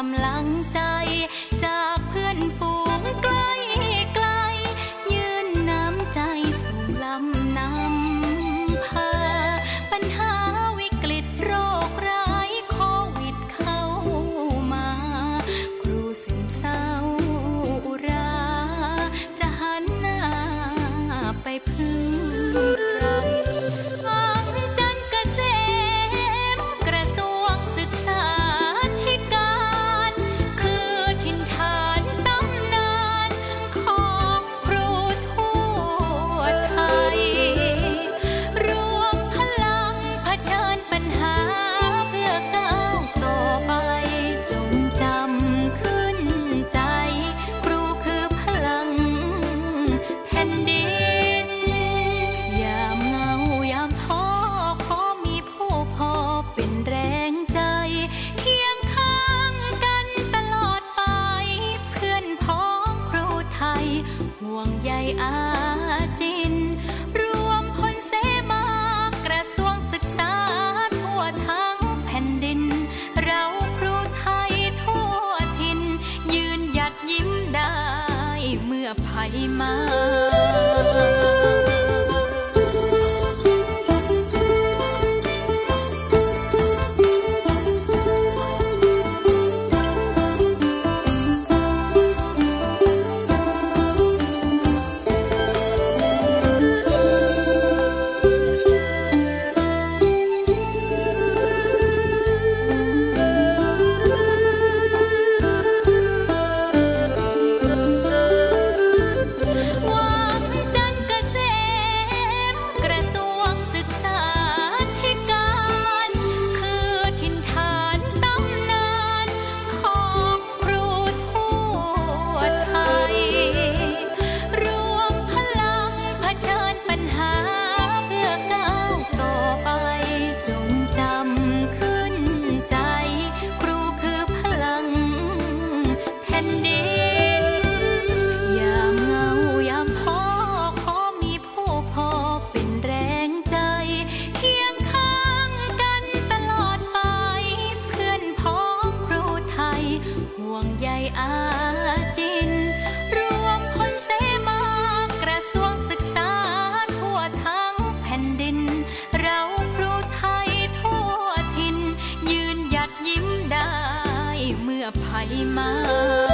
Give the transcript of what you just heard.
กำลังใจ วงใยอาจิน รวมพลเสมากระทรวงศึกษาทั่วทั้งแผ่นดิน เราครูไทยทั่วทิน ยืนหยัดยิ้มได้เมื่อภัยมา 排满。